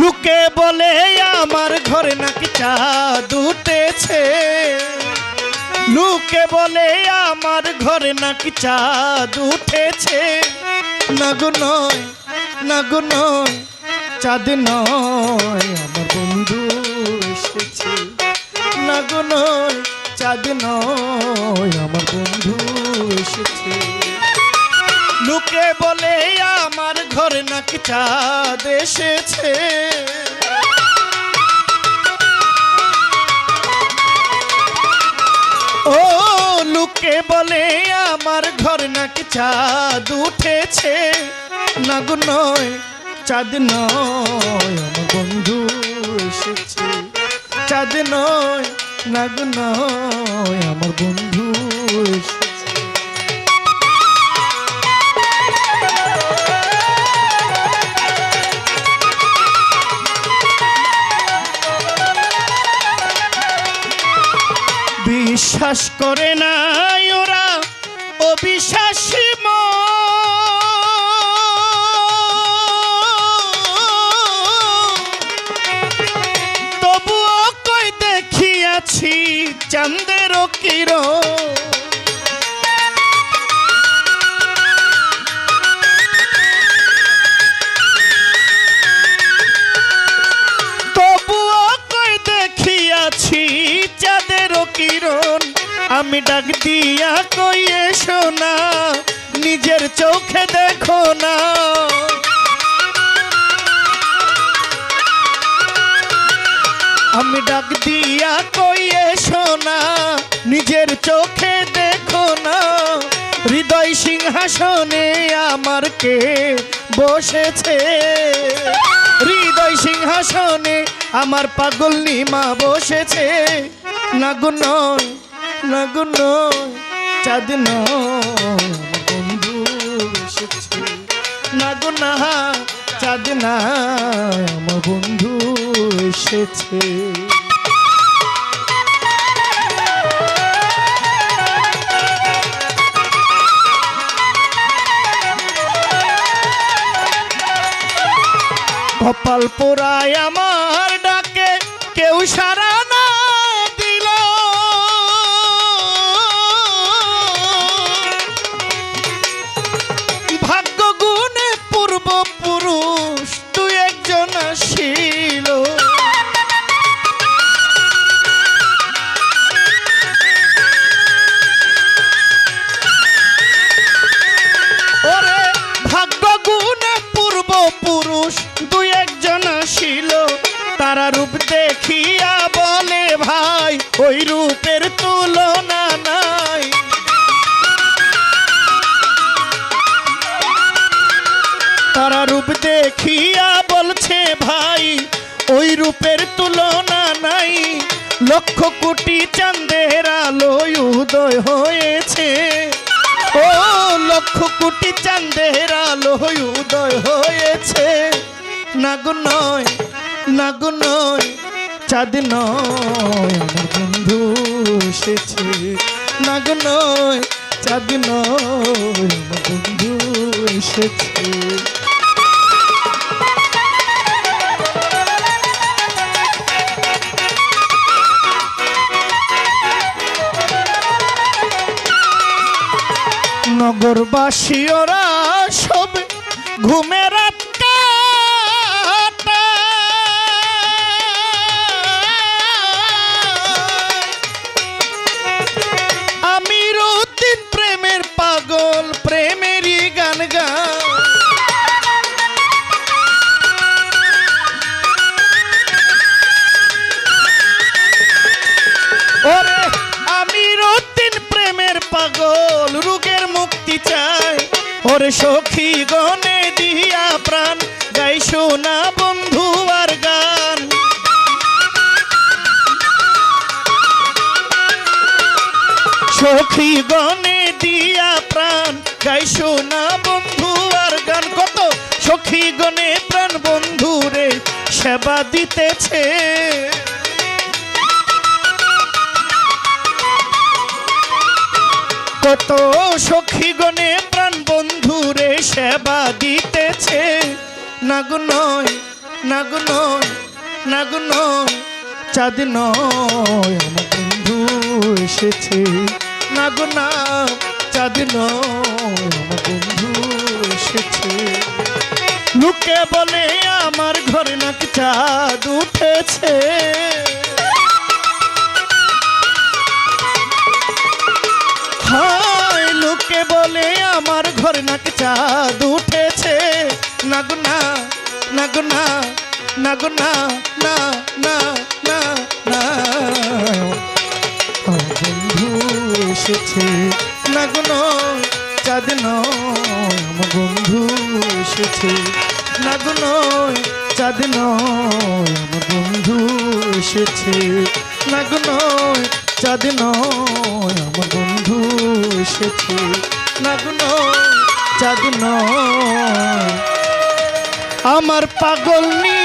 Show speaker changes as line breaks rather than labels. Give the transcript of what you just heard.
লোকে বলে, আমার ঘরে নাকি চাঁদ উঠেছে। লোকে বলে, আমার ঘরে নাকি চাঁদ উঠেছে। নাগু নয় নাগু নয়, চাঁদ নয়, আমার বন্ধু এসেছে। নাগু নয়, চাঁদ নয়, আমার বন্ধু এসেছে। লোকে বলে আমার ঘরে নাকি চাঁদ এসেছে ও লোকে বলে আমার ঘর নাকি চাঁদ উঠেছে নাগু নয়, চাঁদ নয়, আমার বন্ধু এসেছে। চাঁদ নয়, নাগু নয়, আমার বন্ধু এসেছে। বিশ্বাস করে না ওরা অবিশ্বাসী তবুও কই দেখিয়াছি তবুও কই দেখিয়াছি চাঁদের কিরণ। আমি ডাক দিয়া কই এসো না নিজের চোখে দেখো না। আমি ডাক দিয়া কই এসো না নিজের চোখে দেখো না। হৃদয় সিংহাসনে আমার কে বসেছে? হৃদয় সিংহাসনে আমার পাগল নিমা বসেছে। নাগু নয়। নাগু নয় চাঁদ নয় আমার বন্ধু এসেছে। নাগু না চাঁদ না বন্ধু এসেছে। কপাল পোড়ায় তারা রূপ দেখিয়া বলে ভাই, ওই রূপের তুলনা নাই। তারা রূপ দেখিয়া বলছে ভাই, ওই রূপের তুলনা নাই। লক্ষ কোটি চাঁদের আলোয় উদয় হয়েছে। ও লক্ষ কোটি চাঁদের আলোয় উদয় হয়েছে। নাগু নয় নাগু নয়, চাঁদ নয় বন্ধু এসেছে। নাগু নয়, চাঁদ নয়, আমার বন্ধু এসেছে। নগরবাসী ওরা সব ঘুমের আমি ওরে সখী গনে দিয়া প্রাণ, গাই শোনা বন্ধু আর গান। সখী গনে দিয়া প্রাণ, গাই শোনা বন্ধু আর গান। কত সখী গনে প্রাণ বন্ধু রে, সেবা দিতেছে। কত সখী গণে বন্ধুরে সেবা দিতেছে। নাগু নয়, নাগ নয় নাগ নয়, চাঁদ নয়, আমার বন্ধু এসেছে। নাগ না, চাঁদ নয়, আমার বন্ধু এসেছে। লোকে বলে, আমার ঘরে নাকি চাঁদ উঠেছে। লোকে বলে আমার ঘরে নাকি চাঁদ উঠেছে। নাগুনা নাগুনা নাগুনা না না না না বন্ধু এসেছে। নাগুন চাঁদ নয় বন্ধু এসেছে। নাগুন চাঁদ নয় বন্ধু এসেছে। নাগুন চাঁদ নয় এসেছে। নগ্ন চাঁদ আমার পাগল নিয়ে